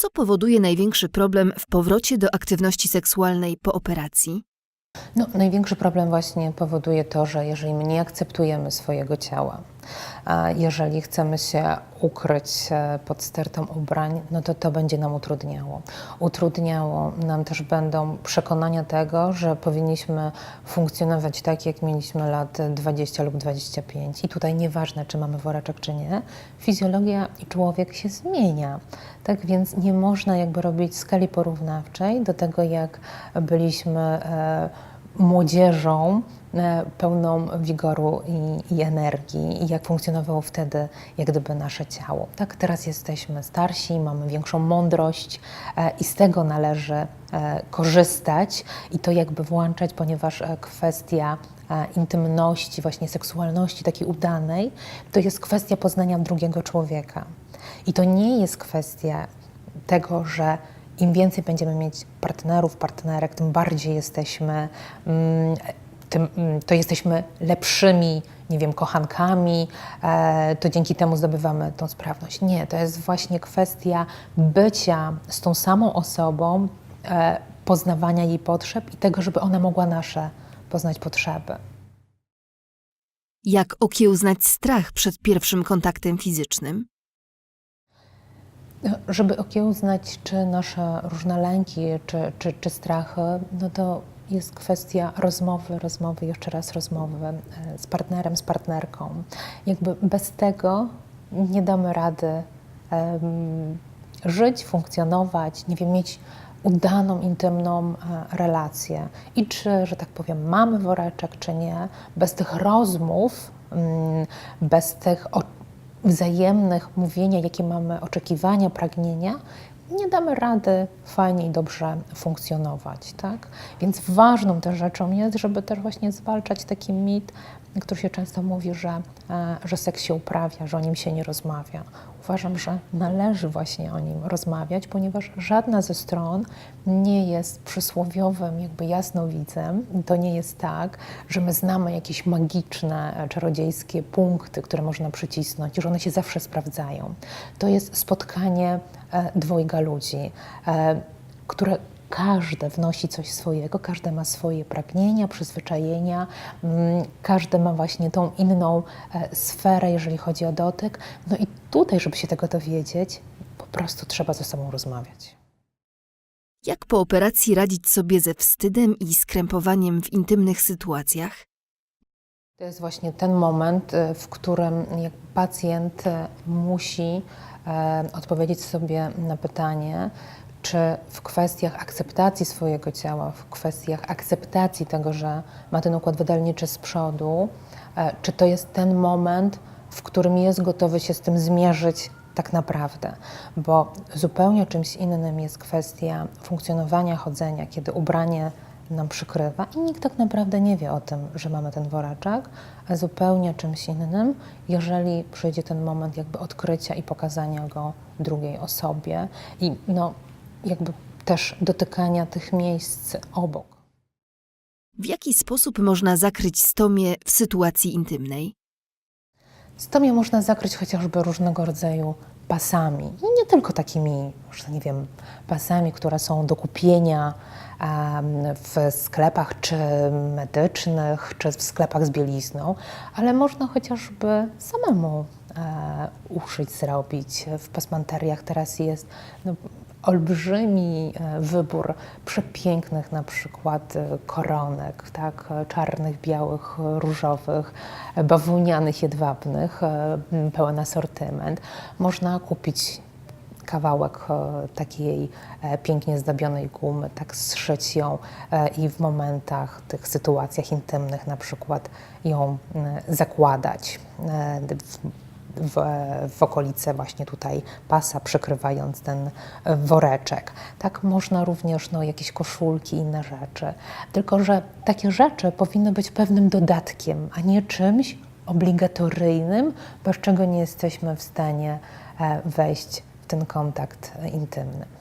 Co powoduje największy problem w powrocie do aktywności seksualnej po operacji? No, największy problem właśnie powoduje to, że jeżeli my nie akceptujemy swojego ciała, jeżeli chcemy się ukryć e, pod stertą ubrań, no to to będzie nam utrudniało. Utrudniało nam też będą przekonania tego, że powinniśmy funkcjonować tak, jak mieliśmy lat 20 lub 25. I tutaj nieważne, czy mamy woreczek, czy nie, fizjologia i człowiek się zmienia. Tak więc nie można jakby robić skali porównawczej do tego, jak byliśmy e, młodzieżą e, pełną wigoru i, i energii i jak funkcjonowało wtedy jak gdyby nasze ciało. Tak, teraz jesteśmy starsi, mamy większą mądrość e, i z tego należy e, korzystać i to jakby włączać, ponieważ e, kwestia e, intymności, właśnie seksualności takiej udanej, to jest kwestia poznania drugiego człowieka. I to nie jest kwestia tego, że im więcej będziemy mieć partnerów, partnerek, tym bardziej jesteśmy, mm, tym, mm, to jesteśmy lepszymi, nie wiem, kochankami, e, to dzięki temu zdobywamy tą sprawność. Nie, to jest właśnie kwestia bycia z tą samą osobą, e, poznawania jej potrzeb i tego, żeby ona mogła nasze poznać potrzeby. Jak okiełznać strach przed pierwszym kontaktem fizycznym? Żeby okiełznać, czy nasze różne lęki, czy, czy, czy strachy, no to jest kwestia rozmowy, rozmowy, jeszcze raz rozmowy e, z partnerem, z partnerką. Jakby bez tego nie damy rady em, żyć, funkcjonować, nie wiem, mieć udaną, intymną e, relację. I czy, że tak powiem, mamy woreczek, czy nie, bez tych rozmów, mm, bez tych o- wzajemnych mówienia, jakie mamy oczekiwania, pragnienia, nie damy rady fajnie i dobrze funkcjonować, tak? Więc ważną też rzeczą jest, żeby też właśnie zwalczać taki mit, który się często mówi, że, e, że seks się uprawia, że o nim się nie rozmawia. Uważam, że należy właśnie o nim rozmawiać, ponieważ żadna ze stron nie jest przysłowiowym jakby jasnowidzem. To nie jest tak, że my znamy jakieś magiczne, e, czarodziejskie punkty, które można przycisnąć że one się zawsze sprawdzają. To jest spotkanie dwojga ludzi, e, które każde wnosi coś swojego, każde ma swoje pragnienia, przyzwyczajenia, mm, każdy ma właśnie tą inną e, sferę, jeżeli chodzi o dotyk. No i tutaj, żeby się tego dowiedzieć, po prostu trzeba ze sobą rozmawiać. Jak po operacji radzić sobie ze wstydem i skrępowaniem w intymnych sytuacjach? To jest właśnie ten moment, e, w którym pacjent e, musi e, odpowiedzieć sobie na pytanie, czy w kwestiach akceptacji swojego ciała, w kwestiach akceptacji tego, że ma ten układ wydalniczy z przodu, e, czy to jest ten moment, w którym jest gotowy się z tym zmierzyć tak naprawdę, bo zupełnie czymś innym jest kwestia funkcjonowania, chodzenia, kiedy ubranie nam przykrywa i nikt tak naprawdę nie wie o tym, że mamy ten woreczek, a zupełnie czymś innym, jeżeli przyjdzie ten moment jakby odkrycia i pokazania go drugiej osobie i no jakby też dotykania tych miejsc obok. W jaki sposób można zakryć stomię w sytuacji intymnej? Stomię można zakryć chociażby różnego rodzaju pasami. I nie tylko takimi, że nie wiem, pasami, które są do kupienia w sklepach czy medycznych, czy w sklepach z bielizną, ale można chociażby samemu e, uszyć, zrobić. W pasmanteriach teraz jest no, olbrzymi e, wybór przepięknych na przykład e, koronek, tak, czarnych, białych, różowych, bawełnianych, jedwabnych, e, pełen asortyment. Można kupić kawałek takiej pięknie zdobionej gumy, tak zszyć ją i w momentach, tych sytuacjach intymnych na przykład ją zakładać w, w, okolice właśnie tutaj pasa, przykrywając ten e, woreczek. Tak można również no, jakieś koszulki, inne rzeczy. Tylko, że takie rzeczy powinny być pewnym dodatkiem, a nie czymś obligatoryjnym, bez czego nie jesteśmy w stanie e, wejść w ten kontakt e, intymny.